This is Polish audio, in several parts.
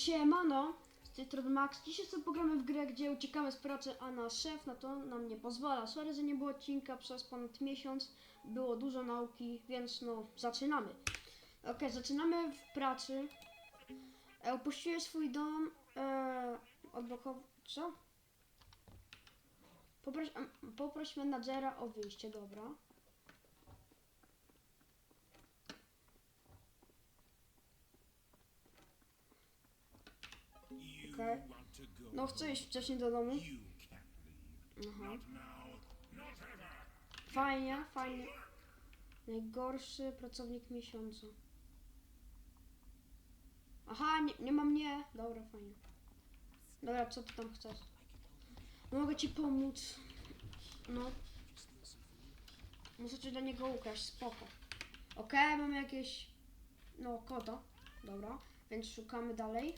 Siemano, z tej strony Max. Dzisiaj sobie pogramy w grę, gdzie uciekamy z pracy, a nasz szef na to nam nie pozwala. Sorry, że nie było odcinka przez ponad miesiąc. Było dużo nauki, więc no, zaczynamy. Ok, zaczynamy w pracy. E, opuściłem swój dom. E. Co? Poproś, poproś menadżera o wyjście, dobra. Okej. No chcę iść wcześniej do domu. Aha. Fajnie, fajnie. Najgorszy pracownik miesiąca. Aha, nie, nie ma mnie. Dobra, fajnie. Dobra, co ty tam chcesz? Mogę ci pomóc. No. Muszę ci do niego ukraść, spoko. Okej, mamy jakieś... No, kota. Dobra, więc szukamy dalej.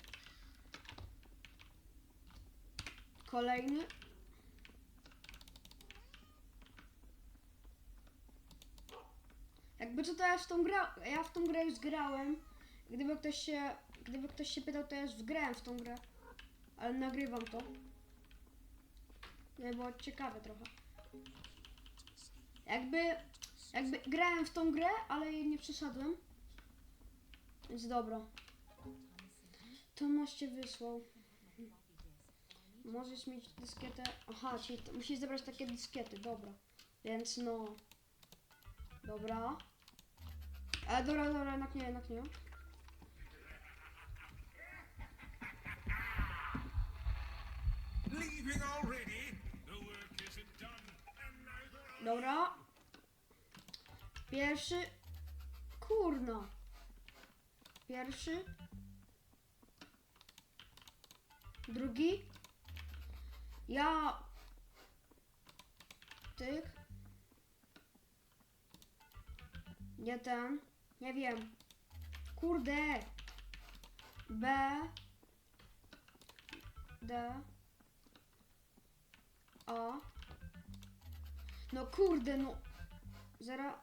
Kolejny. Jakby co to ja w tą grę, ja w tą grę już grałem. Gdyby ktoś się, gdyby ktoś się pytał, to ja już wgrałem w tą grę. Ale nagrywam to. Nie było ciekawe trochę. Jakby, jakby grałem w tą grę, ale jej nie przeszedłem. Więc dobra. Tomasz cię wysłał. Możesz mieć dyskietę. Aha, czyli to, musisz zebrać takie dyskiety, dobra. Więc no. Dobra. Ale dobra, dobra, jednak nie, jednak nie. Leaving already? The work isn't done, and neither are Dobra. Pierwszy. Kurna. Pierwszy. Drugi. Ja. Tyk. Nie ten. Nie wiem. Kurde. B. D. A. No kurde, no. Zara.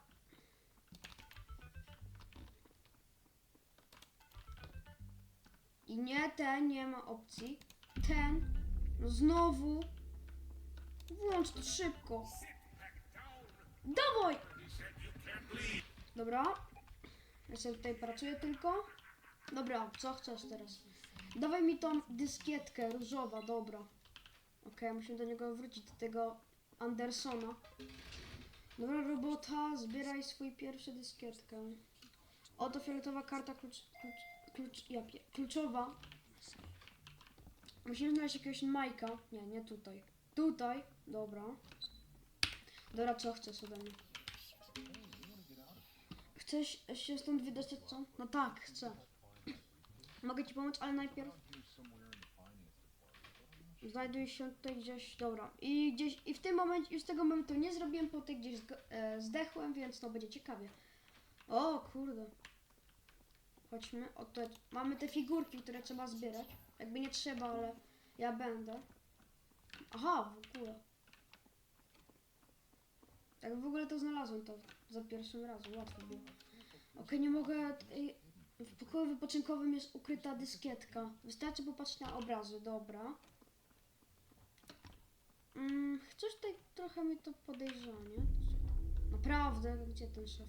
I nie ten, nie ma opcji. Ten. No znowu. Włącz to szybko. Dawaj! Dobra. Ja sobie tutaj pracuję tylko. Dobra, co chcesz teraz? Dawaj mi tą dyskietkę różowa, dobra. Okej, musimy do niego wrócić, do tego Andersona. Dobra robota, zbieraj swój pierwszy dyskietkę. Oto fioletowa karta klucz, klucz, klucz, ja kluczowa. Musimy znaleźć jakiegoś Majka. Nie, nie tutaj. Tutaj, dobra. Dobra, co chcesz ode mnie? Chcesz się stąd wydostać, co? No tak, chcę. Mogę ci pomóc, ale najpierw... Znajduję się tutaj gdzieś, dobra. I gdzieś, i w tym momencie, już tego momentu nie zrobiłem poty, gdzieś zg- e, zdechłem, więc no będzie ciekawie. O kurde. Chodźmy, oto mamy te figurki, które trzeba zbierać. Jakby nie trzeba, ale ja będę. Aha, w ogóle. Tak w ogóle to znalazłem to za pierwszym razem, łatwo było. Okej, nie mogę. ej, W pokoju wypoczynkowym jest ukryta dyskietka. Wystarczy popatrzeć na obrazy, dobra. Mm, coś tutaj trochę mi to podejrzanie. Naprawdę, gdzie ten szef?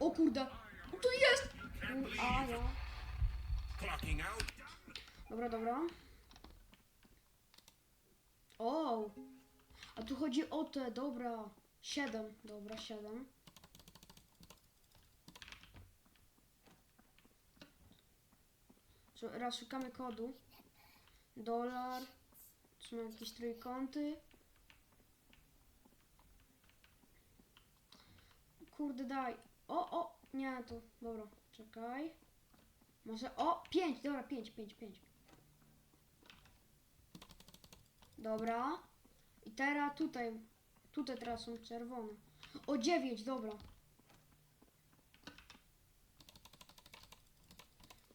O kurde! O, tu jest! U, a ja. Clocking out. Dobra, dobra. O! A tu chodzi o te, dobra. Siedem, dobra, siedem. Co, Raz szukamy kodu. Dolar. Czy mam jakieś trójkąty? Kurde, daj. O, o! Nie, to. Dobra, czekaj. Może. O! Pięć, dobra, pięć, pięć, pięć. Dobra. I teraz tutaj. Tutaj teraz są czerwone. O dziewięć, dobra.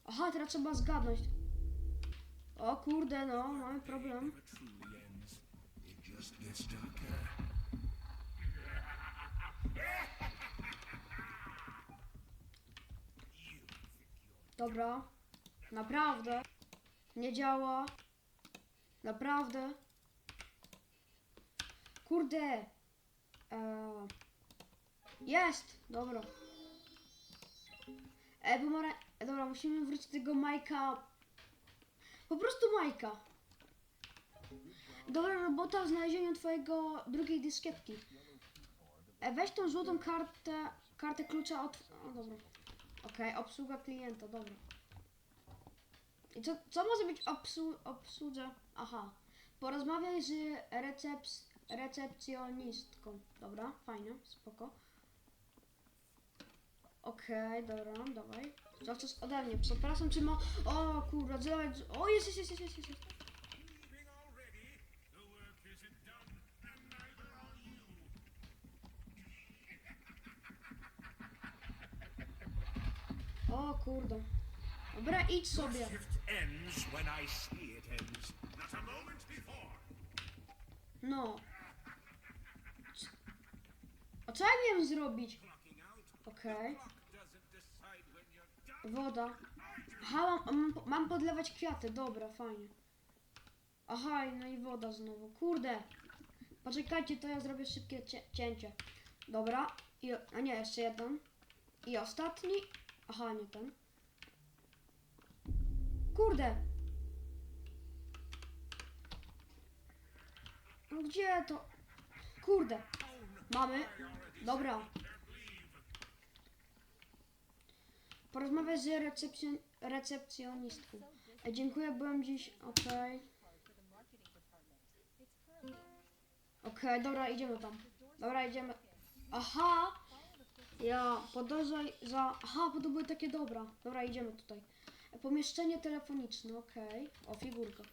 Aha, teraz trzeba zgadnąć. O kurde, no, mamy problem. Dobra. Naprawdę. Nie działa. Naprawdę. Kurde. Eee. Jest! Dobra. E, pomara... e, Dobra, musimy wrócić do tego Majka. Po prostu Majka. Dobra robota w znalezieniu twojego drugiej dyskietki. E, weź tą złotą kartę, kartę klucza od... O, dobra. Okej, obsługa klienta, dobra. I co, co może być obsu, obsłudze? Aha. Porozmawiaj z receps, recepcjonistką. Dobra, fajnie, spoko. Okej, dobra, dawaj. Co chcesz ode mnie? Przepraszam, czy ma... O kurwa, zobacz... O, jest, jest, jest, jest, jest, jest. Moment before. No. A co ja miałem zrobić? Okej. Done. Woda. Aha, mam, mam, podlewać kwiaty, dobra, fajnie. Aha, no i woda znowu. Kurde. Poczekajcie, to ja zrobię szybkie cie cięcie. Dobra. I, a nie, jeszcze jeden. I ostatni. Aha, nie ten. Kurde. No Gdzie to? Kurde. Mamy. Dobra. Porozmawiać z recepcjon recepcjonistką. E, dziękuję, byłem dziś. Okej. Okej, dobra, idziemy tam. Dobra, idziemy. Aha! Ja, podążaj za... Aha, bo to były takie dobra. Dobra, idziemy tutaj. Pomieszczenie telefoniczne, okej. O, figurka.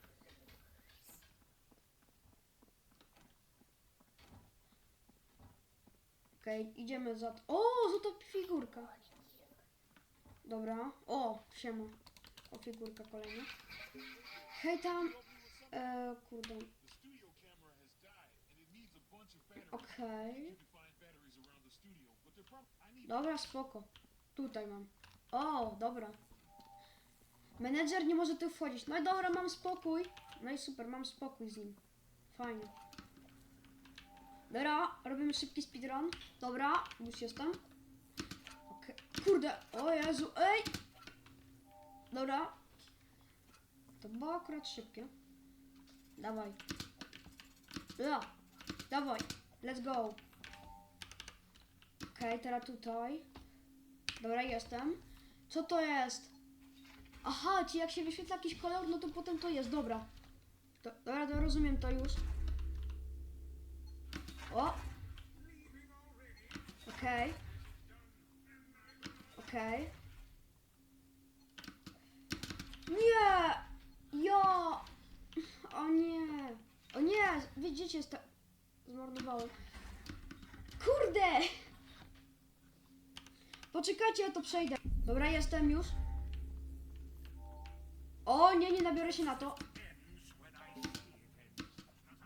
Okej, idziemy za... O, złota figurka. Dobra. O, siema. O, figurka kolejna. Hej tam. E, kurde. Okej. Dobra, spoko. Tutaj mam. O, dobra. Menedżer nie może tu wchodzić. No i dobra, mam spokój. No i super, mam spokój z nim. Fajnie. Dobra, robimy szybki speedrun. Dobra, już jestem. Okej. Kurde, o Jezu, ej! Dobra. To było akurat szybkie. Dawaj. Ja. Dawaj. Let's go. Okej, teraz tutaj. Dobra, jestem. Co to jest? Aha, ci jak się wyświetla jakiś kolor, no to potem to jest, dobra. Do, dobra, to rozumiem to już. O! Okej. Okej. Nie! Ja! O nie! O nie! Widzicie, sta... zmarnowałem. Kurde! Poczekajcie, ja to przejdę. Dobra, jestem już. O, nie, nie nabiorę się na to.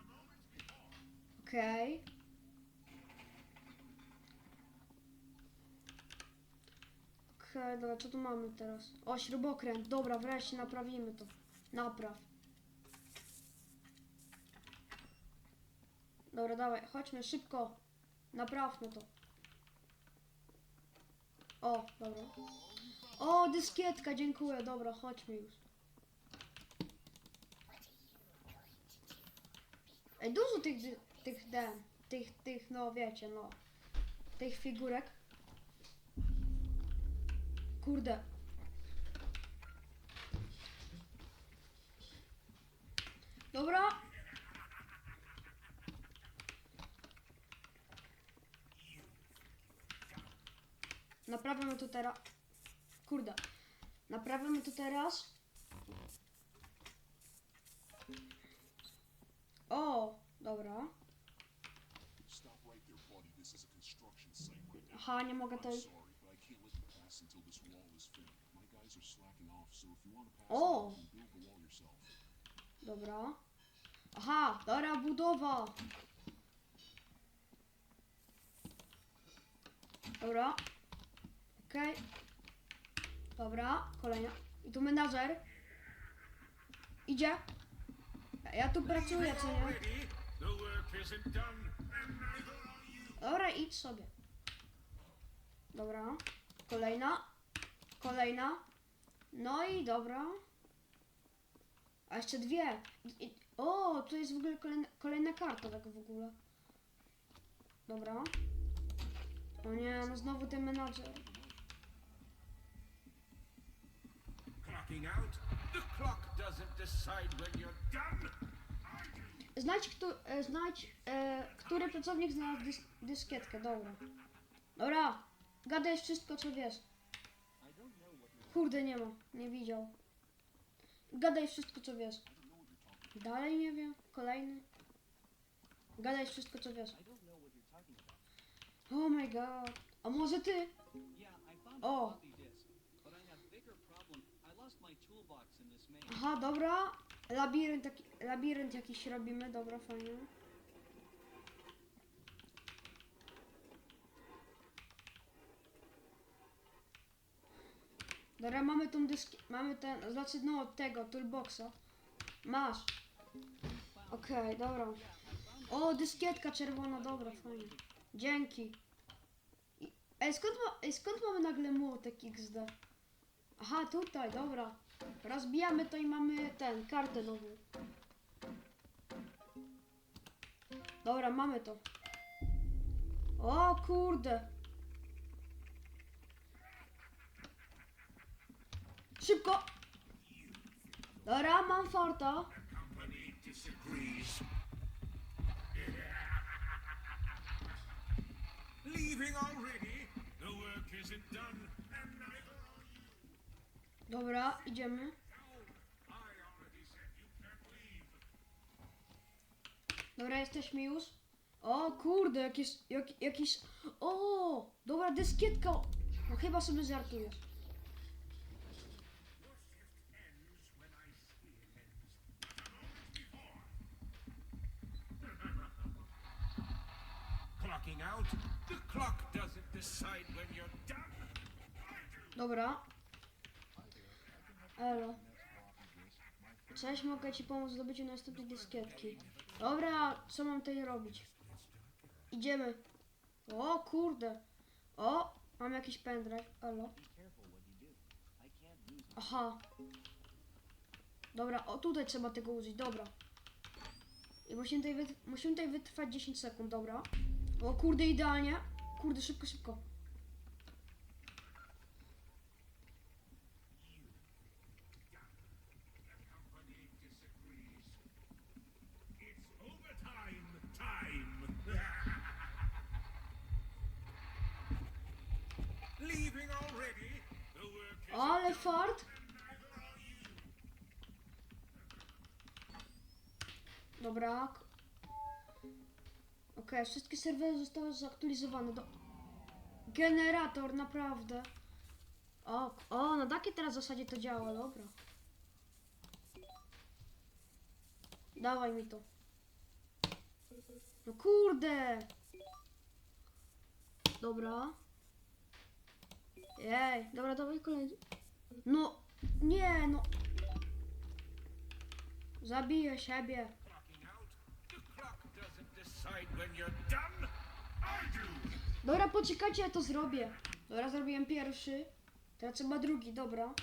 Moment before. Okej. Okej, dobra, co tu mamy teraz? O, śrubokręt. Dobra, wreszcie naprawimy to. Napraw. Dobra, dawaj, chodźmy szybko. Naprawmy to. O, dobra. O, dyskietka, dziękuję. Dobra, chodźmy już. Ej, dużo tych, tych, den, tych, tych, no wiecie, no. Tych figurek. Kurde. Dobra. Naprawiamy to teraz. Kurde. Naprawiamy to teraz. Right now. Aha, nie mogę tej. yourself. Dobra. Aha, dobra, budowa. Dobra. Okej. Dobra, kolejna. I tu menadżer. Idzie. Ja tu pracuję, co nie? Dobra, idź sobie. Dobra. Kolejna. Kolejna. No i dobra. A jeszcze dwie. I, i, o, tu jest w ogóle kolejna, kolejna karta tak w ogóle. Dobra. O nie, no znowu ten menadżer. Znajdź, kto, e, znajdź e, który pracownik znalazł dys, dyskietkę, dobra. Dobra, gadaj wszystko, co wiesz. Kurde, nie ma, nie widział. Gadaj wszystko, co wiesz. Dalej nie wiem, kolejny. Gadaj wszystko, co wiesz. Oh my god. A może ty? Yeah, Aha, dobra. Labirynt, taki, labirynt jakiś robimy, dobra, fajnie. Dobra, mamy tą dyski, mamy ten, znaczy no tego, toolboxa. Masz. Okej, dobra. O, dyskietka czerwona, dobra, fajnie. Dzięki. Ej, skąd, ma, ej, skąd mamy nagle młotek XD? Aha, tutaj, dobra. Rozbijamy to i mamy ten, kartę nową. Dobra, mamy to. O kurde. Szybko. Dobra, mam disagrees. Leaving already? The work isn't done, Dobra, idziemy. Dobra, jesteśmy już. O kurde, jakiś, jak, jakiś... O, dobra, dyskietka. No chyba sobie żartujesz. Dobra. Elo. Cześć, mogę ci pomóc w zdobyciu następnej dyskietki. Dobra, co mam tutaj robić? Idziemy. O kurde. O, mam jakiś pendrive. Elo. Aha. Dobra, o tutaj trzeba tego użyć, dobra. I musimy tutaj, musimy tutaj wytrwać 10 sekund, dobra. O kurde, idealnie. Kurde, szybko, szybko. Company disagrees. It's overtime time. Leaving already? The work is Ale fart. Dobra. Okej, wszystkie serwery zostały zaktualizowane. Do... Generator, naprawdę. O, o, na takiej teraz zasadzie to działa, dobra. Dawaj mi to. No kurde. Dobra. Jej, dobra, dawaj kolejny. No, nie, no. Zabiję siebie. Dobra, poczekajcie, ja to zrobię. Dobra, zrobiłem pierwszy. Teraz trzeba drugi, dobra.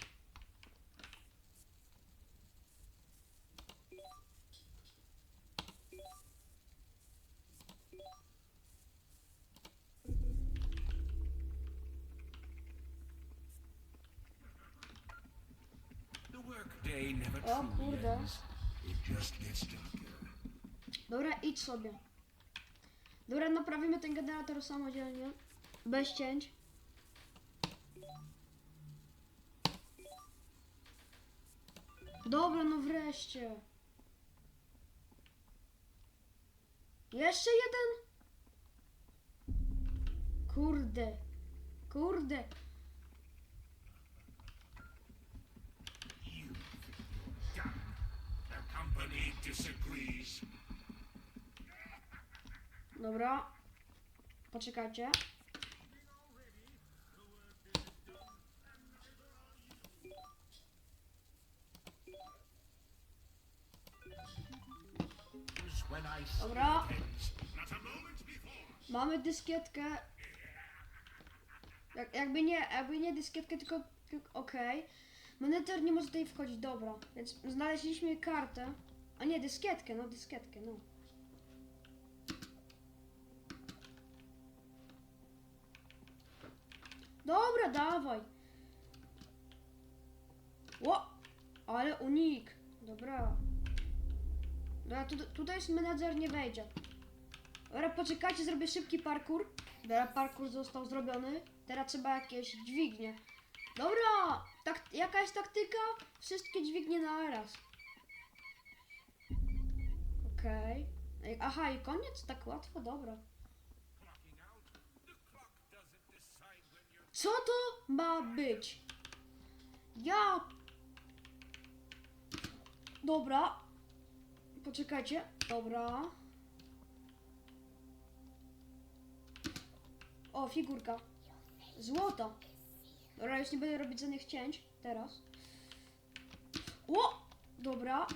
Sobie. Dobra, naprawimy ten generator samodzielnie. Bez cięć. Dobra, no wreszcie. Jeszcze jeden? Kurde. Kurde. Disagrees. Dobra. Poczekajcie. Dobra. Mamy dyskietkę. Jak, jakby nie, jakby nie dyskietkę, tylko, tylko okej. Monitor nie może tutaj wchodzić, dobra. Więc znaleźliśmy kartę. A nie, dyskietkę, no dyskietkę, no. Dobra, dawaj. Ło! Ale unik. Dobra. Dobra, tu, tutaj jest menadżer, nie wejdzie. Dobra, poczekajcie, zrobię szybki parkour. Dobra, parkour został zrobiony. Teraz trzeba jakieś dźwignie. Dobra, tak, jaka jest taktyka? Wszystkie dźwignie na raz. Okej. Ej, Aha, i koniec? Tak łatwo? Dobra. Clocking out. The clock doesn't decide when you're Co to ma być? Ja... Dobra. Poczekajcie. Dobra. O, figurka. Złota. Dobra, już nie będę robić żadnych cięć. Teraz. O! Dobra.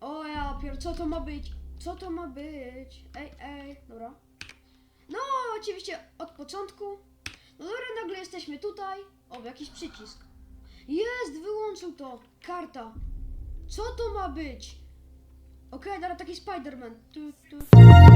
O ja pier... co to ma być? Co to ma być? Ej, ej, dobra. No, oczywiście od początku. Dobra, nagle jesteśmy tutaj. O, jakiś przycisk. Jest, wyłączył to. Karta. Co to ma być? Okej, dobra, taki Spider-Man. Tu, tu.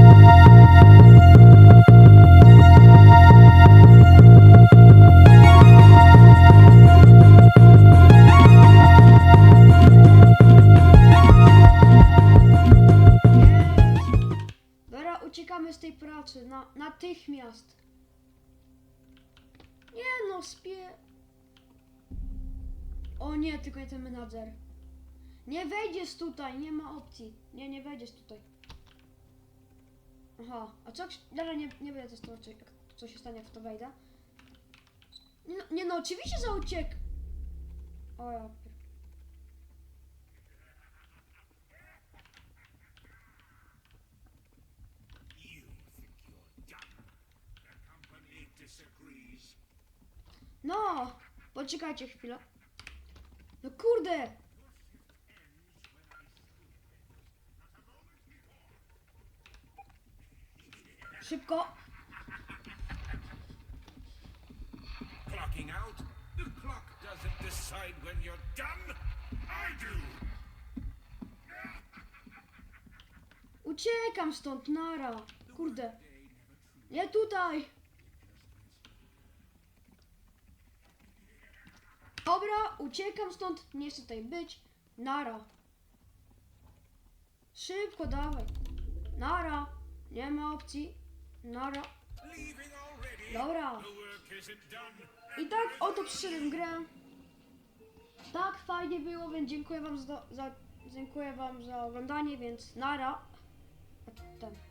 O nie, tylko nie ten menadżer. Nie wejdziesz tutaj, nie ma opcji. Nie, nie wejdziesz tutaj. Aha, a co? Dobra, nie, nie będę testować, jak- co się stanie, jak w to wejdę. Nie no, nie no oczywiście za uciek. O ja. No! Poczekajcie chwilę. No kurde! Szybko! Clocking out. The clock doesn't decide when you're done. I do. Uciekam stąd, nara! Kurde! Nie tutaj! Dobra, uciekam stąd, nie chcę tutaj być. Nara! Szybko, dawaj! Nara! Nie ma opcji. Nara! Dobra! I tak oto przyszedłem grę. Tak fajnie było, więc dziękuję wam za, za, dziękuję wam za oglądanie, więc nara. Ten.